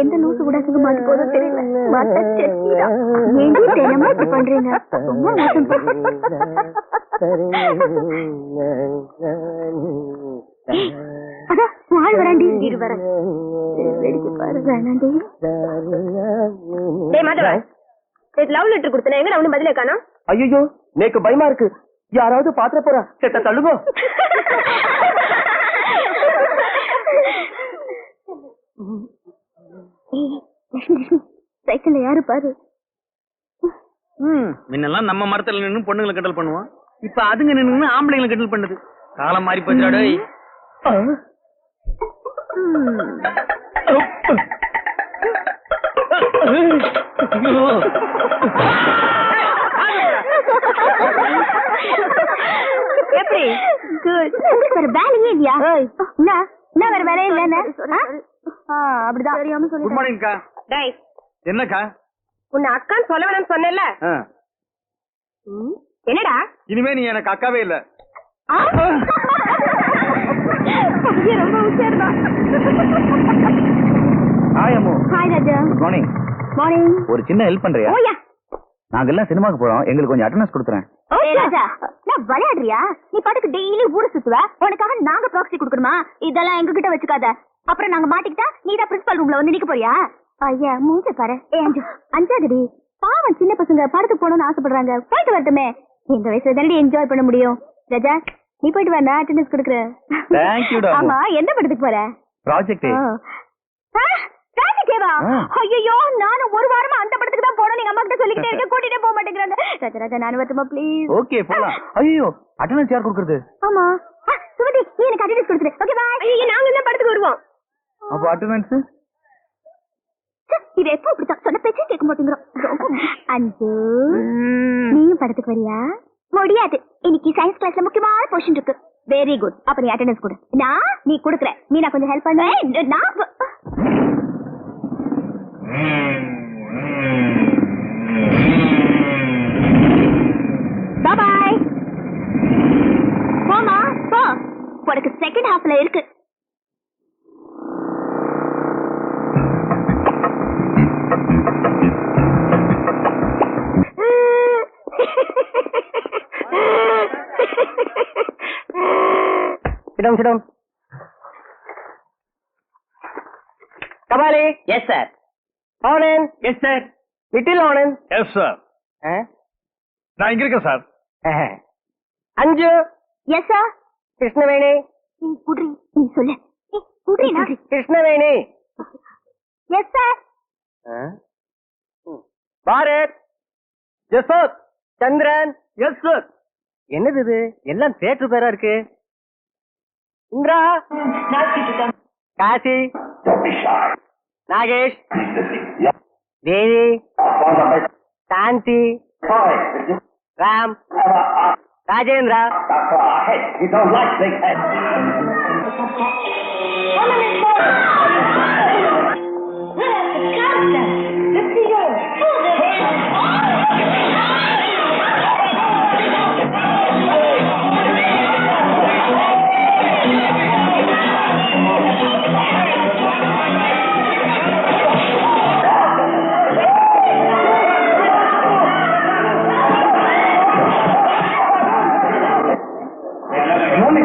எந்த லூசு கூட அங்க மாட்டு போதோ தெரியல. மாட்டா செட்டிதான். ஏண்டி தெரியாம இப்படி பண்றீங்க? ரொம்ப மோசம் அதான் வாழ் வராண்டி. இரு வரேன் வேடிக்கை பாரு வேணாண்டி. டேய் மாதவ. நேத்து லவ் லெட்டர் கொடுத்தன எங்க அவனு பதிலே காணோம்? ஐயோ நேக்கு பயமா இருக்கு. யாராவது பாத்திர போறா. செத்த தள்ளுங்க. சைக்கிள்ல யாரு பாரு. முன்னெல்லாம் நம்ம மரத்துல நின்னு பொண்ணுங்களை கட்டல் பண்ணுவோம். இப்ப அதுங்க நின்னு ஆம்பளைங்களை கட்டல் பண்ணுது. காலம் மாறி போச்சுடா டேய். எப்படி? குட் வேற வேலையே இல்லையா? என்ன? என்ன வேற வேலையே இல்ல என்ன ஆ, அப்படிதான். தெரியாம குட் மார்னிங்க்கா டேய். என்னக்கா? உன்னை அக்கான்னு சொல்ல வேணாம்னு சொன்னேன்ல. ஆ, என்னடா? இனிமே நீ எனக்கு அக்காவே இல்ல. ரொம்ப உஷார்தான். Hi Ammu. Hi Raja. Good morning morning ஒரு சின்ன ஹெல்ப் பண்றியா? ஓயா நாங்க எல்லாம் சினிமாக்கு போறோம். எங்களுக்கு கொஞ்சம் அட்டெண்டன்ஸ் கொடுத்துறேன். நான் விளையாடுறியா? நீ பாட்டுக்கு டெய்லி ஊரை சுத்துவ? உனக்காக நாங்க ப்ராக்ஸி கொடுக்கணுமா? இதெல்லாம் எங்க கிட்ட வச்சுக்காத. அப்புறம் நாங்க மாட்டிக்கிட்டா நீ தான் பிரின்சிபல் ரூம்ல வந்து நிக்க போறியா? ஐயா மூஞ்ச பாரு. ஏ அஞ்சு அஞ்சாதடி. பாவம் சின்ன பசங்க படத்துக்கு போகணும்னு ஆசைப்படுறாங்க. போயிட்டு வரட்டுமே. இந்த வயசுல தானடி என்ஜாய் பண்ண முடியும். ராஜா நீ போயிட்டு வா நான் அட்டெண்டன்ஸ் கொடுக்குறேன். Thank you, டா. ஆமா எந்த படத்துக்கு போற? ப்ராஜெக்ட் ராஜிகேவா ஆ. ஐயோ நானும் ஒரு வாரமா அந்த படத்துக்கு தான் போனோம் நீங்க அம்மா கிட்ட சொல்லிக்கிட்டே இருக்க கூட்டிட்டே போக மாட்டேங்கிறாங்க. ராஜா ராஜா நானும் வரட்டுமா ப்ளீஸ் ஓகே போலாம். ஐயோ அட்டெண்டன்ஸ் யார் கொடுக்கறது? ஆமா. சுமதி நீ எனக்கு அட்டெண்டன்ஸ் கொடுத்துரு. ஓகே பை ஐயோ நாங்க வருவோம் அப்ப அட்டெண்டன்ஸ் இது எப்போ இப்படிதான் சொன்ன பேச்சே கேட்க மாட்டேங்கிறோம். அஞ்சு. நீயும் படத்துக்கு வரியா? முடியாது. இன்னைக்கு சயின்ஸ் கிளாஸ்ல முக்கியமான போர்ஷன் இருக்கு. வெரி குட் அப்ப நீ அட்டெண்டன்ஸ் கொடு. நான் நீ கொடுக்குற. நீ நான் கொஞ்சம் ஹெல்ப் பண்ண. நான் சிடம் சிடம் Kabali. Yes sir Anand. Yes sir little Anand. Yes sir நான் இங்க இருக்கேன் sir Anju. Yes sir Krishnaveni. நீ குடி நீ சொல்லு. குடி Krishnaveni. Yes sir Bharath. ஜசோத் Chandran. Yes sir என்னது இது? எல்லாம் தேட்டர் பேரா இருக்கு? इंद्रा काशी। नागेश। देवी। शांति। राम। राजेंद्र।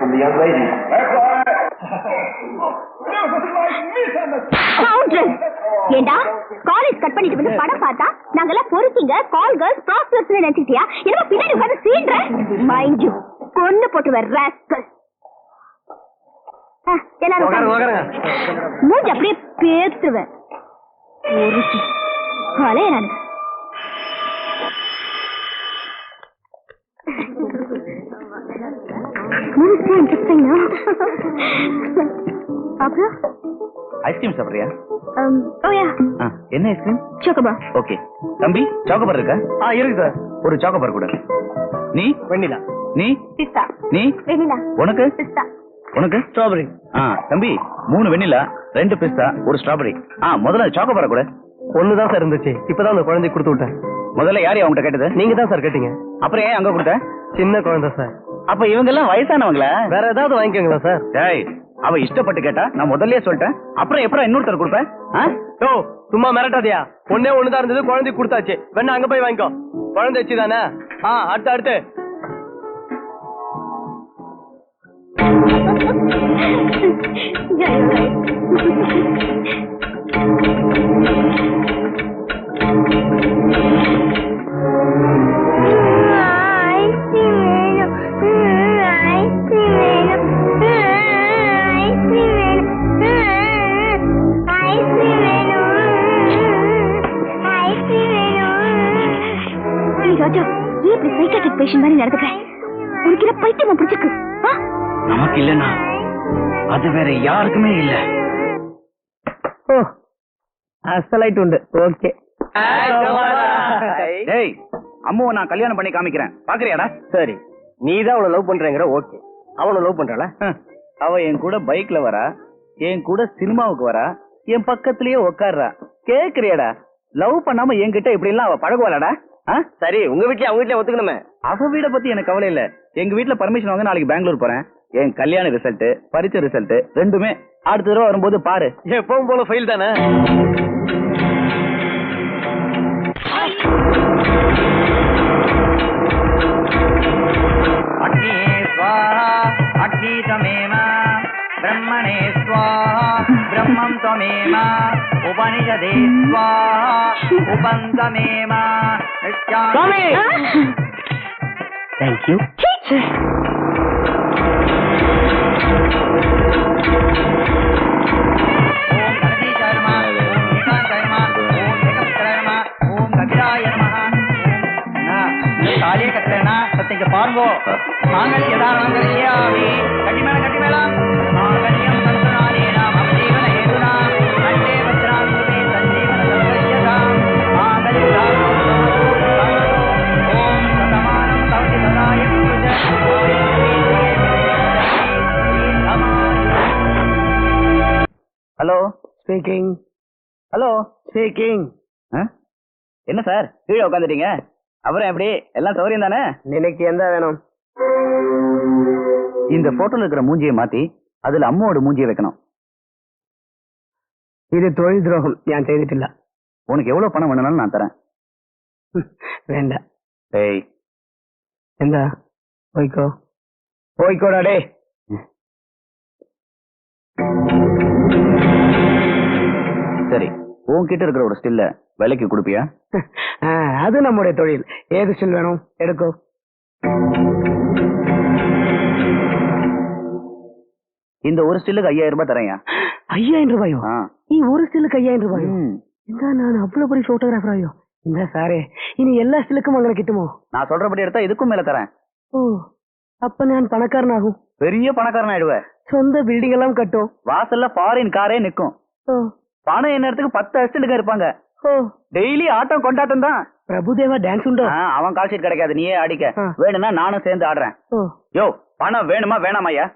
தேவி சாந்தி ராம் ராஜேந்திரா Scoundrel. ஏண்டா? காலேஜ் கட் பண்ணிட்டு வந்து படம் பார்த்தா நாங்கெல்லாம் பொறுக்கிங்க கால் கேர்ள்ஸ் ப்ராஸ்பர்ஸ் நினைச்சிட்டியா? என்னமோ பின்னாடி உட்கார்ந்து சீன்ற? மைண்ட் யூ கொன்னு போட்டு வர ராஸ்கல் எல்லாரும். மூஞ்சி அப்படியே பேத்துவேன். ஒரு கலைய நான். இன்ட்ரெஸ்டிங் அப்புறம் ஐஸ்கிரீம் சாப்பிடுறியா? ஓயா ஆ, என்ன ஐஸ்கிரீம்? சோகபா ஓகே. தம்பி சாக்கோபார் இருக்கா? ஆ இருக்கு சார் ஒரு சாக்கோபார் கூட. நீ? வெண்ணிலா. நீ? பிஸ்தா. நீ? வெண்ணிலா. உனக்கு? பிஸ்தா. உனக்கு? ஸ்ட்ராபெரி ஆ தம்பி மூணு வெண்ணிலா ரெண்டு பிஸ்தா ஒரு ஸ்ட்ராபெரி ஆ முதல்ல சாக்கோபார கூட. தான் சார் இருந்துச்சு. இப்பதான் அந்த குழந்தைக்கு கொடுத்து விட்டேன். முதல்ல யார் அவங்ககிட்ட கேட்டது? நீங்க தான் சார் கேட்டீங்க. அப்புறம் ஏன் அங்க கொடுத்த? சின்ன குழந்தை சார் அப்ப இவங்க எல்லாம் வயசானவங்களா? வேற ஏதாவது வாங்கிக்கோங்களா சார்? டேய் அவ இஷ்டப்பட்டு கேட்டா நான் முதல்லயே சொல்லிட்டேன். அப்புறம் எப்பறம் இன்னொருத்தர் கொடுப்பேன் ஆ? யோ சும்மா மிரட்டாதியா? ஒண்ணே ஒண்ணுதான் இருந்தது குழந்தைக்கு கொடுத்தாச்சு. வேணா அங்க போய் வாங்கிக்கோ. குழந்தை வச்சு தானே ஆ அடுத்து அடுத்து. ஏய் நமக்கு இல்லனா அது வேற யாருக்குமே இல்ல. ஓ அசலைட் உண்டு. ஓகே. டேய் அம்மாவை நான் கல்யாணம் பண்ணி காமிக்கிறேன். பாக்குறியாடா? சரி. நீ தான் அவளை லவ் பண்றேங்கிற ஓகே. அவனை லவ் பண்றாள? ஹம். அவ என் கூட பைக்ல வரா என் கூட சினிமாவுக்கு வரா என் பக்கத்துலயே உட்கார்றா கேக்குறியாடா? லவ் பண்ணாம என்கிட்ட இப்படி எல்லாம் அவ பழகுவாளாடா? சரி உங்க வீட்லயே அவங்க வீட்லயே ஒத்துக்கணுமே. அவ வீட பத்தி எனக்கு கவலை இல்ல. எங்க வீட்டுல பர்மிஷன் வாங்க நாளைக்கு பெங்களூர் போறேன். என் கல்யாண ரிசல்ட் பரிட்சை ரிசல்ட் ரெண்டுமே அடுத்த தடவை வரும்போது பாரு. எப்பவும் போல ஃபெயில் தானே? அக்னி தமேமா பிரம்மணே ஸ்வாஹா பிரம்மம் உபனிஷதே ஸ்வாஹா உபந்தமேமா தேங்க்யூ ச்சே தாலியே கட்டுறேன்னா சத்திங்க பாருங்கோ நாங்கள் எதா நாங்கள் கட்டிமேல கட்டிமேலாம் நாங்கள் ஸ்பீக்கிங் ஹலோ ஸ்பீக்கிங் என்ன சார்? கீழே உட்காந்துட்டீங்க. அப்புறம் எப்படி? எல்லாம் சௌரியம் தானே? நினைக்கு எந்த வேணும்? இந்த போட்டோல இருக்கிற மூஞ்சியை மாத்தி அதுல அம்மாவோட மூஞ்சியை வைக்கணும். இது தொழில் துரோகம். நான் செய்துட்டில்ல உனக்கு எவ்வளவு பணம் வேணும்னாலும் நான் தரேன். வேண்டாம். டேய். எந்த? போய்க்கோ. போய்க்கோடா டே சரி உன்கிட்ட இருக்கிற ஒரு ஸ்டில்ல விலைக்கு கொடுப்பியா? அது நம்முடைய தொழில். ஏது ஸ்டில் வேணும்? எடுக்கோ. இந்த ஒரு ஸ்டில்லுக்கு ஐயாயிரம் ரூபாய் தரேன்யா? ஐயாயிரம் ரூபாயோ. நீ ஒரு ஸ்டில்லுக்கு ஐயாயிரம் ரூபாயோ. இந்த நான் அவ்வளவு பெரிய போட்டோகிராஃபர் ஐயோ இந்த சாரே இனி எல்லா ஸ்டில்லுக்கும் அங்கே கிட்டுமோ? நான் சொல்றபடி எடுத்தா இதுக்கும் மேல தரேன். ஓ அப்ப நான் பணக்காரன் ஆகும் பெரிய பணக்காரன் ஆயிடுவேன் சொந்த பில்டிங் எல்லாம் கட்டும். வாசல்ல ஃபாரின் காரே நிக்கும். ஓ. பணம் என்ன இடத்துக்கு பத்து அசிஸ்டன்ட்டுங்க இருப்பாங்க. டெய்லி ஆட்டம் கொண்டாட்டம் தான் பிரபுதேவா டான்ஸ் உண்டோ? அவன் கால் ஷீட் கிடைக்காது நீயே அடிக்க ஆ. வேணும்னா நானும் சேர்ந்து ஆடுறேன். யோ பணம் வேணுமா வேணாமா ஐயா?